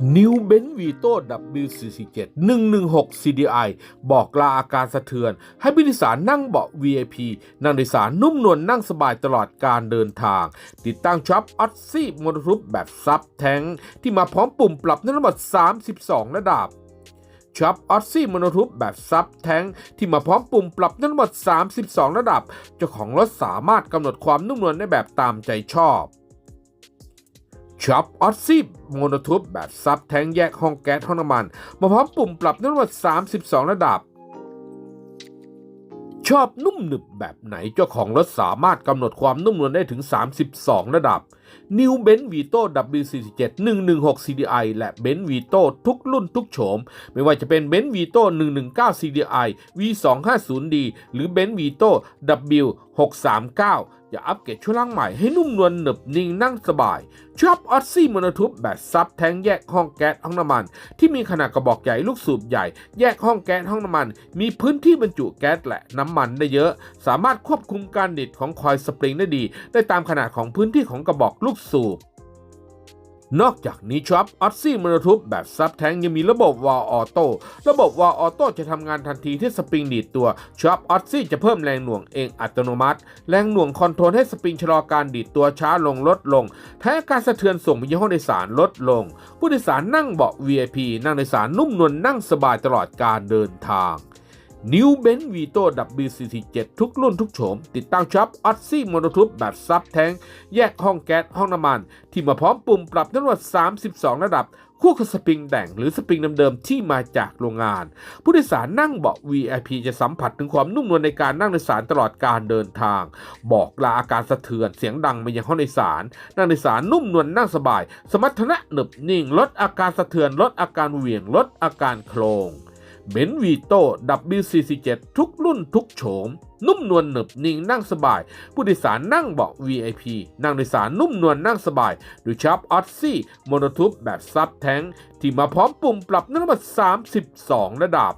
New b e n v i t o W47 116 CDI บอกลาอาการสะเทือน ให้ผู้โดยสารนั่งเบาะ VIP นั่งโดยสารนุ่มนวลนั่งสบายตลอดการเดินทาง ติดตั้งช็อปออ s ซี่มอเตอร์ทูปแบบซับแทงที่มาพร้อมปุ่มปรับนทั้งหมด 32 ระดับช็อปออ s ซี่มโนทูปแบบซับแทงที่มาพร้อมปุ่มปรับทั้งหมด 32 ระดับ เจ้าของรถสามารถกำหนดความนุ่มนวลได้แบบตามใจชอบ ช็อปออซซี่โมโนทูบแบบซับแทงแยกห้องแก๊สห้องน้ำมัน มาพร้อมปุ่มปรับน้ำหนัก32 ระดับ ชอบนุ่มหนึบแบบไหนเจ้าของรถสามารถกำหนดความนุ่มนวลได้ถึง 32 ระดับ New Benz Vito W47 116 CDI และ Benz Vito ทุกรุ่นทุกโฉม ไม่ว่าจะเป็น Benz Vito 119 CDI V250D หรือ Benz Vito W 639 อย่าอัปเกรดช่วงล่างใหม่ให้นุ่มนวลหนึบนิ่งนั่งสบาย ชอบออซซี่มอนทูบแบบซับแทงแยกห้องแก๊สห้องน้ำมัน ที่มีขนาดกระบอกใหญ่ลูกสูบใหญ่ แยกห้องแก๊สห้องน้ำมัน มีพื้นที่บรรจุแก๊สและน้ำมันได้เยอะ สามารถควบคุมการดิดของคอยสปริงได้ดี ได้ตามขนาดของพื้นที่ของกระบอกลูกสูบ นอกจากนี้ช็อปออ s ซี่ม o นทูปแบบซับแทงยังมีระบบวาล์วออโต้ระบบวาล์วออโต้จะทำงานทันทีที่สปริงดีดตัวช็อปออ s ซี่จะเพิ่มแรงหน่วงเองอัตโนมัติ แรงหน่วงคอนโทรลให้สปริงชะลอการดีดตัวช้าลงลดลงแท้การสะเทือนส่งไปยังห้องโดยสารลดลง ผู้โดยสารนั่งเบาะ VIP นั่งโดยสารนุ่มนวลนั่งสบายตลอดการเดินทาง New b e n Vito W47 ทุกรุ่นทุกโฉม ติดตั้งช็อปออ s ซี่ม o นทูปแบบซับแทง แยกห้องแก๊สห้องน้ำมัน ที่มาพร้อมปุ่มปรับทั้งหมด32 ระดับ คู่กับสปริงแต่งหรือสปริงเดิมๆที่มาจากโรงงาน ผู้โดยสารนั่งเบาะ VIP จะสัมผัสถึงความนุ่มนวลในการนั่งโดยสารตลอดการเดินทาง บอกลาอาการสะเทือนเสียงดังมายังห้องโดยสาร นั่งโดยสารนุ่มนวลนั่งสบาย สมรรถนะหนึบนิ่ง ลดอาการสะเทือนลดอาการเหวี่ยงลดอาการโคลง เบนวีโต้ W47 ทุกรุ่นทุกโฉม นุ่มนวลหนึบนิ่งนั่งสบาย ผู้โดยสารนั่งเบาะ VIP นั่งโดยสารนุ่มนวลนั่งสบายดูชาร์ปออซซี่โมโนทูปแบบซับแทงที่มาพร้อมปุ่มปรับน้ำหนัก32 ระดับ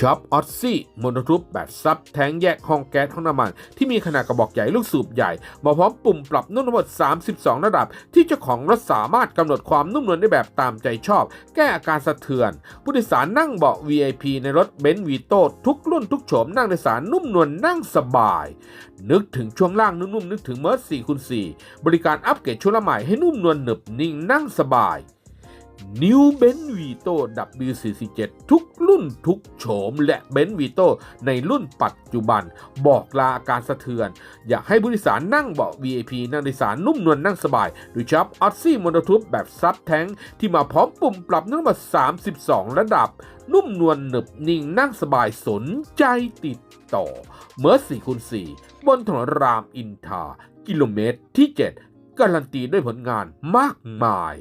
ช็อปออ s ซี่โมโนทูปแบบซับแทงแยกห้องแก๊สห้องน้ำมัน ที่มีขนาดกระบอกใหญ่ลูกสูบใหญ่ มาพร้อมปุ่มปรับนุ่มนวล32 ระดับ ที่เจ้าของรถสามารถกำหนดความนุ่มนวลได้แบบตามใจชอบ แก้อาการสะเทือน ผู้โดยสารนั่งเบาะ VIP ในรถเบนซ์วีโต้ทุกรุ่นทุกโฉมนั่งโดยสารนุ่มนวลนั่งสบาย นึกถึงช่วงล่างนุ่มๆนึกถึงเมอร์4คูณ4บริการอัปเกรดช่วงละใหม่ให้นุ่มนวลหนึบนิ่งนั่งสบาย New b e n Vito W47 ทุกรุ่นทุกโฉมและ b e n Vito ในรุ่นปัจจุบัน บอกลาอาการสะเทือน อยากให้ผู้โดยสารนั่งเบาะ VIP นั่งโดยสารนุ่มนวลนั่งสบายโดยชอปออ s ซี่ม o นทูปแบบซับแทงที่มาพร้อมปุ่มปรับทั้งหมด32 ระดับ นุ่มนวลหนึบนิ่งนั่งสบายสนใจติดต่อเมื่อ4คูณ4บนถนนรามอินทา กิโลเมตรที่ 7 การันตีด้วยผลงานมากมาย